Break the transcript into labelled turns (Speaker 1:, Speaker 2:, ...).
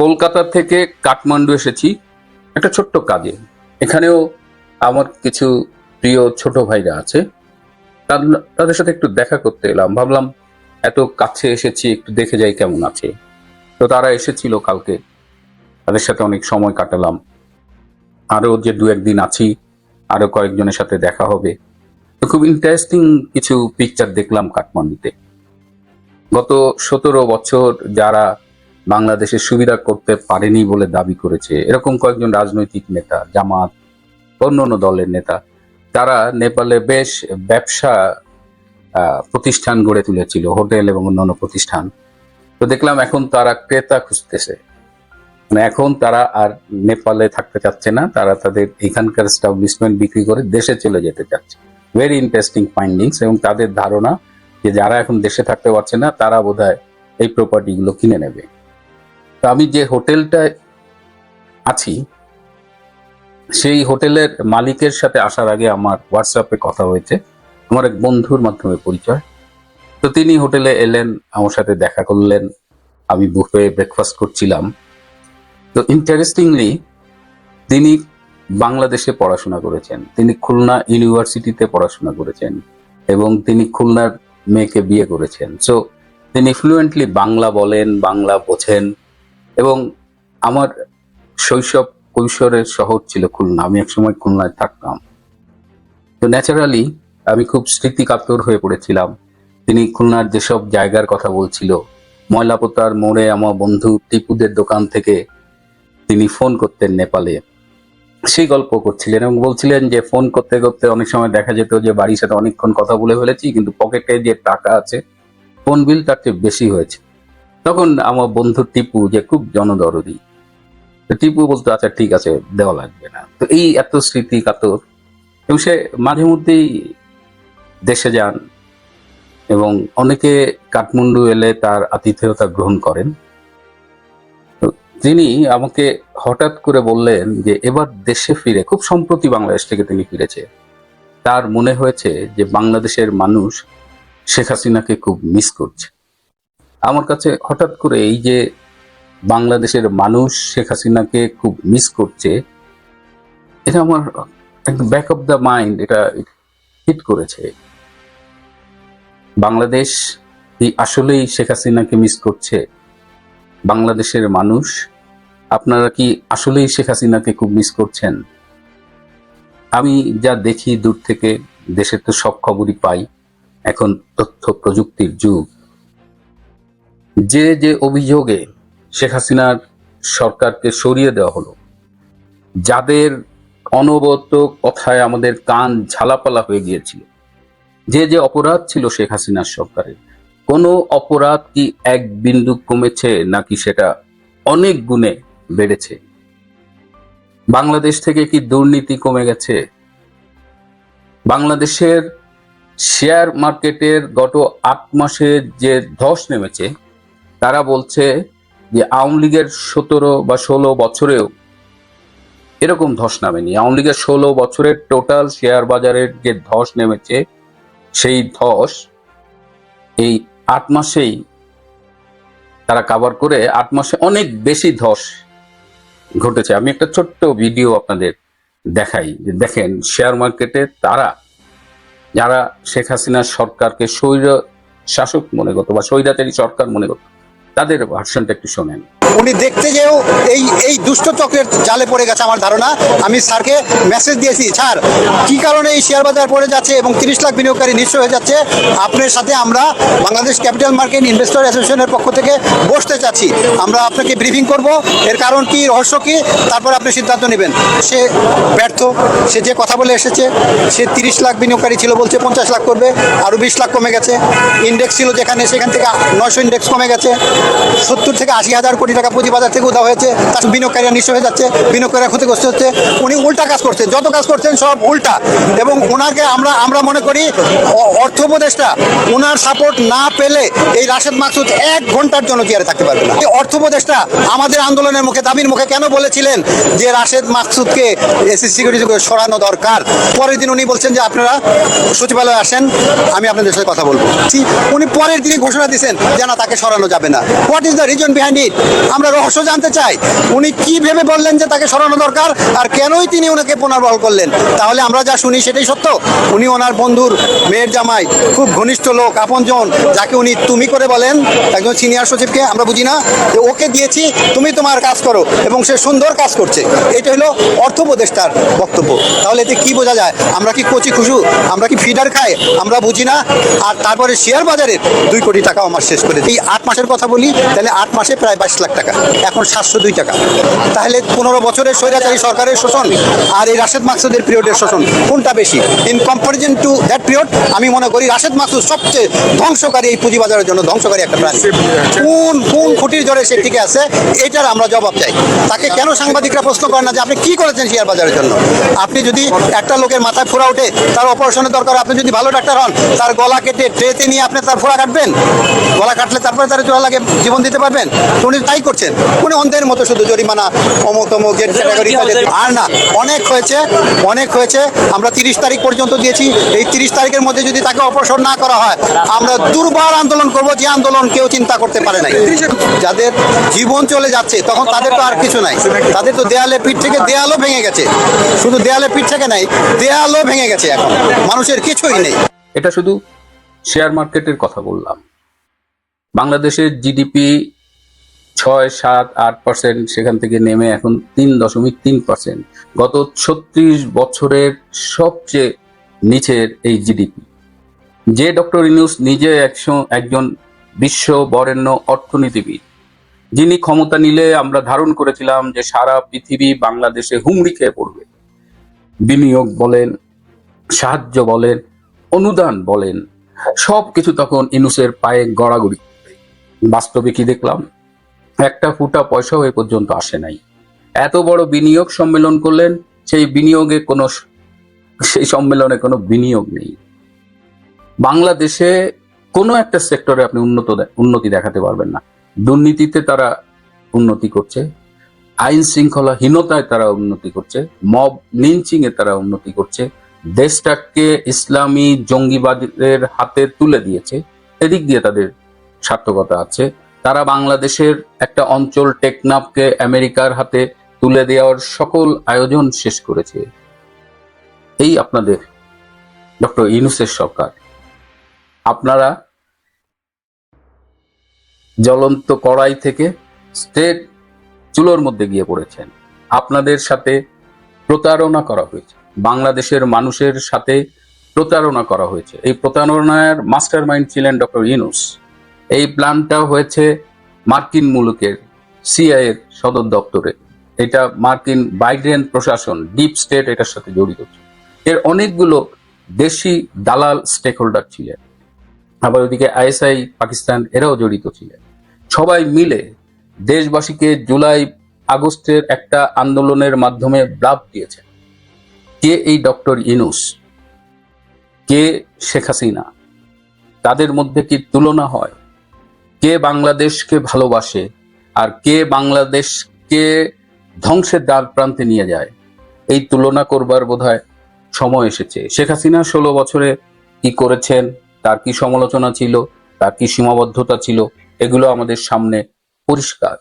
Speaker 1: কলকাতা থেকে কাঠমান্ডু এসেছি। একটা ছোট্ট কাজে। এখানেও আমার কিছু প্রিয় ছোট ভাইরা আছে। তাদের সাথে একটু দেখা করতে এলাম। ভাবলাম, এত কাছে এসেছি, একটু দেখে যাই কেমন আছে। তো তারা এসেছিল কালকে। তাদের সাথে অনেক সময় কাটালাম। আরও যে দু একদিন আছি, আরও কয়েকজনের সাথে দেখা হবে। তো খুব ইন্টারেস্টিং কিছু পিকচার দেখলাম কাঠমান্ডুতে। গত সতেরো বছর যারা বাংলাদেশের সুবিধা করতে পারেনি বলে দাবি করেছে এরকম কয়েকজন রাজনৈতিক নেতা, জামাত অন্য অন্য দলের নেতা। তারা নেপালে বেশ ব্যবসা প্রতিষ্ঠান গড়ে তুলেছিল, হোটেল এবং অন্যান্য প্রতিষ্ঠান। তো দেখলাম এখন তারা ক্রেতা খুঁজতেছে। মানে এখন তারা আর নেপালে থাকতে চাচ্ছে না, তারা তাদের এখানকার স্টাবলিশমেন্ট বিক্রি করে দেশে চলে যেতে চাচ্ছে। ভেরি ইন্টারেস্টিং ফাইন্ডিংস এবং তাদের ধারণা যে যারা এখন দেশে থাকতে পারছে না, তারা বোধহয় এই প্রপার্টিগুলো কিনে নেবে। আমি যে হোটেলটায় আছি, সেই হোটেলের মালিকের সাথে আসার আগে আমার হোয়াটসঅ্যাপে কথা হয়েছে, আমার এক বন্ধুর মাধ্যমে পরিচয়। তো তিনি হোটেলে এলেন, আমার সাথে দেখা করলেন, আমি বুফে ব্রেকফাস্ট করছিলাম। তো ইন্টারেস্টিংলি তিনি বাংলাদেশে পড়াশোনা করেছেন, তিনি খুলনা ইউনিভার্সিটিতে পড়াশোনা করেছেন এবং তিনি খুলনার মেয়েকে বিয়ে করেছেন। সো তিনি ফ্লুয়েন্টলি বাংলা বলেন, বাংলা বোঝেন। এবং আমার শৈশব কৈশোরের শহর ছিল খুলনা। আমি একসময় খুলনায় থাকতাম। তো ন্যাচারালি আমি খুব স্মৃতিকাতর হয়ে পড়েছিলাম। তিনি খুলনার যেসব জায়গার কথা বলছিল, ময়লাপোতার মোড়ে আমার বন্ধু টিপুদের দোকান থেকে তিনি ফোন করতেন নেপালে। সেই গল্প করছিলেন এবং বলছিলেন যে ফোন করতে করতে অনেক সময় দেখা যেত যে, বাড়ির সাথে অনেকক্ষণ কথা বলে ফেলেছি, কিন্তু পকেটে যে টাকা আছে ফোন বিল তার চেয়ে বেশি হয়েছে। তখন আমার বন্ধু টিপু যে খুব জনদরদি। টিপু বলতো আচ্ছা ঠিক আছে, দেওয়া লাগবে না। তো এই এত স্মৃতি কাতর। এবং সে মাঝে মধ্যেই দেশে যান এবং অনেকে কাঠমান্ডু এলে তার আতিথেয়তা গ্রহণ করেন। তিনি আমাকে হঠাৎ করে বললেন যে, এবার দেশে ফিরে, খুব সম্প্রতি বাংলাদেশ থেকে তিনি ফিরেছে। তার মনে হয়েছে যে, বাংলাদেশের মানুষ শেখ হাসিনাকে খুব মিস করছে। আমার কাছে হঠাৎ করে এই যে বাংলাদেশের মানুষ শেখ হাসিনাকে খুব মিস করছে, এটা আমার ব্যাক অফ দ্য মাইন্ড এটা হিট করেছে। বাংলাদেশ আসলেই শেখ হাসিনাকে মিস করছে? বাংলাদেশের মানুষ, আপনারা কি আসলেই শেখ হাসিনাকে খুব মিস করছেন? আমি যা দেখি দূর থেকে, দেশের তো সব খবরই পাই, এখন তথ্য প্রযুক্তির যুগ। যে যে অভিযোগে শেখ হাসিনার সরকারকে সরিয়ে দেওয়া হলো, যাদের অনবত কথায় আমাদের কান ঝালাপালা হয়ে গিয়েছিল, যে যে অপরাধ ছিল শেখ হাসিনার সরকারের, কোনো অপরাধ কি এক বিন্দু কমেছে নাকি সেটা অনেক গুণে বেড়েছে? বাংলাদেশ থেকে কি দুর্নীতি কমে গেছে? বাংলাদেশের শেয়ার মার্কেটের গত আট মাসে যে ধস নেমেছে তারা বলছে যে আওয়ামী লীগের সতেরো বা ষোলো বছরেও এরকম ধস নামেনি। আওয়ামী লীগের ষোলো বছরের টোটাল শেয়ার বাজারের যে ধস নেমেছে, সেই ধস এই আট মাসেই তারা কাভার করে আট মাসে অনেক বেশি ধস ঘটেছে। আমি একটা ছোট্ট ভিডিও আপনাদের দেখাই। যে দেখেন শেয়ার মার্কেটে তারা, যারা শেখ হাসিনার সরকারকে স্বৈর শাসক মনে করতো বা স্বৈরাচারী সরকার মনে করতো তাদের ভার্সনটা একটু শোনেন।
Speaker 2: উনি দেখতে যেও এই এই দুষ্ট চক্রের জালে পড়ে গেছে আমার ধারণা। আমি স্যারকে মেসেজ দিয়েছি, স্যার, কি কারণে এই শেয়ার বাজার পড়ে যাচ্ছে এবং তিরিশ লাখ বিনিয়োগকারী নিঃস্ব হয়ে যাচ্ছে? আপনার সাথে আমরা বাংলাদেশ ক্যাপিটাল মার্কেট ইনভেস্টর অ্যাসোসিয়েশনের পক্ষ থেকে বসতে চাচ্ছি। আমরা আপনাকে ব্রিফিং করব। এর কারণ কি, রহস্য কি? তারপর আপনি সিদ্ধান্ত নেবেন। সে ব্যর্থ, সে যে কথা বলে এসেছে, সে তিরিশ লাখ বিনিয়োগকারী ছিল বলছে পঞ্চাশ লাখ করবে আরও বিশ লাখ কমে গেছে। ইন্ডেক্স ছিল যেখানে, সেখান থেকে নয়শো ইন্ডেক্স কমে গেছে। সত্তর থেকে আশি হাজার কোটি টাকা পুঁজিবাজার থেকে উদা হয়েছে বিনিয়োগকারীরা নিঃস্ব হয়ে যাচ্ছে, বিনিয়োগকারীরা ক্ষতিগ্রস্ত হচ্ছে, উনি উল্টা কাজ করছেন, যত কাজ করছেন সব উল্টা। এবং ওনাকে আমরা আমরা মনে করি অর্থ উপদেষ্টা ওনার সাপোর্ট না পেলে এই রাশেদ মাকসুদ এক ঘণ্টার জন্য চেয়ারে থাকতে পারবে না। এই অর্থ উপদেষ্টা আমাদের আন্দোলনের মুখে, দাবির মুখে কেন বলেছিলেন যে রাশেদ মাকসুদকে এসএস সিকিউরিটি সরানো দরকার? পরের দিন উনি বলছেন যে আপনারা সচিবালয়ে আসেন, আমি আপনাদের সাথে কথা বলব। উনি পরের দিনই ঘোষণা দিয়েছেন যে না, তাকে সরানো যাবে না। What is the reason behind it আমরা রহস্য জানতে চাই। উনি কি ভেবে বললেন যে তাকে সরানো দরকার আর কেনই তিনি ওনাকে পুনর্বল করলেন? তাহলে আমরা যা শুনি সেটাই সত্য। উনি ওনার বন্ধুর মেয়ের জামাই, খুব ঘনিষ্ঠ লোক, আপনজন, যাকে উনি তুমি করে বলেন, একজন সিনিয়র সচিবকে, আমরা বুঝি না, যে ওকে দিয়েছি, তুমি তোমার কাজ করো এবং সে সুন্দর কাজ করছে। এটা হলো অর্থ উপদেষ্টার বক্তব্য। তাহলে এতে কি বোঝা যায়? আমরা কি কচি খুশু? আমরা কি ফিডার খাই? আমরা বুঝি না। আর তারপরে শেয়ার বাজারের দুই কোটি টাকা আমার শেষ করে দিই। আট মাসের কথা বলি, তাহলে আট মাসে প্রায় বাইশ লাখ টাকা, এখন সাতশো দুই টাকা। তাহলে পনেরো বছরের স্বৈরাচারী সরকারের শোষণ আর এই রাশেদ মাকসুদের পিরিয়ডের শোষণ, কোনটা বেশি? In comparison to that period আমি মনে করি রাশেদ মাকসুদ সবচেয়ে ধ্বংসকারী এই পুঁজিবাজারের জন্য ধ্বংসকারী একটা প্রাণী। কোন কোন খুঁটির জোরে সে টিকে আছে, এটার আমরা জবাব চাই। তাকে কেন সাংবাদিকরা প্রশ্ন করেন না যে আপনি কি করেছেন শেয়ার বাজারের জন্য? আপনি যদি একটা লোকের মাথায় ফোড়া ওঠে, তার অপারেশনের দরকার, আপনি যদি ভালো ডাক্তার হন, তার গলা কেটে ট্রেতে নিয়ে আপনি তার ফোড়া কাটবেন? গলা কাটলে তারপরে তার জোড়া লাগে, জীবন দিতে পারবেন? উনি তাই করছেন? উনি অন্ধের মতো শুধু জরিমানা অমুক তমুক গেট ক্যাটাগরি আর না অনেক হয়েছে অনেক হয়েছে। আমরা তিরিশ তারিখ পর্যন্ত দিয়েছি। এই তিরিশ তারিখের মধ্যে যদি তাকে অপসারণ না করা হয় আমরা দুর্বার আন্দোলন করব যে আন্দোলন কেউ চিন্তা করতে পারে নাই। যাদের জীবন চলে যাচ্ছে তখন তাদের তো আর কিছু নাই। তাদের তো দেয়ালে পিঠ থেকে দেয়ালও ভেঙে গেছে। শুধু দেয়ালে পিঠ থেকে নাই দেয়ালও ভেঙে গেছে এখন। মানুষের কিছুই নেই।
Speaker 1: এটা শুধু শেয়ার মার্কেটের কথা বললাম। বাংলাদেশের জিডিপি ছয়, সাত, আট পার্সেন্ট সেখান থেকে নেমে এখন তিন দশমিক তিন পার্সেন্ট গত ছত্রিশ বছরের সবচেয়ে নিচের এই জিডিপি যে ডক্টর ইনুস নিজে একজন বিশ্ব বরেণ্য অর্থনীতিবিদ, যিনি ক্ষমতা নিলে আমরা ধারণ করেছিলাম যে সারা পৃথিবী বাংলাদেশে হুমড়ি খেয়ে পড়বে। বিনিয়োগ বলেন, সাহায্য বলেন, অনুদান বলেন সব কিছু তখন ইনুসের পায়ে গড়াগড়ি। বাস্তবে কি দেখলাম? একটা ফুটা পয়সাও এ পর্যন্ত আসে নাই। এত বড় বিনিয়োগ সম্মেলন করলেন, সেই বিনিয়োগে কোনো সেই সম্মেলনে কোনো বিনিয়োগ নেই। বাংলাদেশে কোনো একটা সেক্টরে আপনি উন্নত উন্নতি দেখাতে পারবেন না। দুর্নীতিতে তারা উন্নতি করছে, আইন শৃঙ্খলাহীনতায় তারা উন্নতি করছে, মব লিঞ্চিং এ তারা উন্নতি করছে, দেশটাকে ইসলামী জঙ্গিবাদের হাতে তুলে দিয়েছে, এদিক দিয়ে তাদের সার্থকতা আছে। তারা বাংলাদেশের একটা অঞ্চল টেকনাফকে আমেরিকার হাতে তুলে দেওয়ার সকল আয়োজন শেষ করেছে। এই আপনাদের, ডক্টর ইনুসের সরকার। আপনারা জ্বলন্ত কড়াই থেকে স্টেট চুলোর মধ্যে গিয়ে পড়েছেন। আপনাদের সাথে প্রতারণা করা হয়েছে। বাংলাদেশের মানুষের সাথে প্রতারণা করা হয়েছে। এই প্রতারণার মাস্টার মাইন্ড ছিলেন ডক্টর ইনুস এই প্ল্যানটা হয়েছে মার্কিন মুলুকের সিআই এর সদর দপ্তরে। এটা মার্কিন বাইডেন প্রশাসন, ডিপ স্টেট এটার সাথে জড়িত। এর অনেকগুলো দেশি দালাল স্টেক হোল্ডার ছিলেন। আবার ওদিকে আইএসআই পাকিস্তান, এরাও জড়িত ছিলেন। সবাই মিলে দেশবাসীকে জুলাই আগস্টের একটা আন্দোলনের মাধ্যমে ব্লাভ দিয়েছে কে এই ডক্টর ইনুস? কে শেখ হাসিনা? তাদের মধ্যে কি তুলনা হয়? কে বাংলাদেশকে ভালোবাসে আর কে বাংলাদেশকে ধ্বংসের দ্বার প্রান্তে নিয়ে যায়, এই তুলনা করবার বোধহয় সময় এসেছে। শেখ হাসিনা ষোলো বছরে কি করেছেন, তার কি সমালোচনা ছিল, তার কি সীমাবদ্ধতা ছিল, এগুলো আমাদের সামনে পরিষ্কার।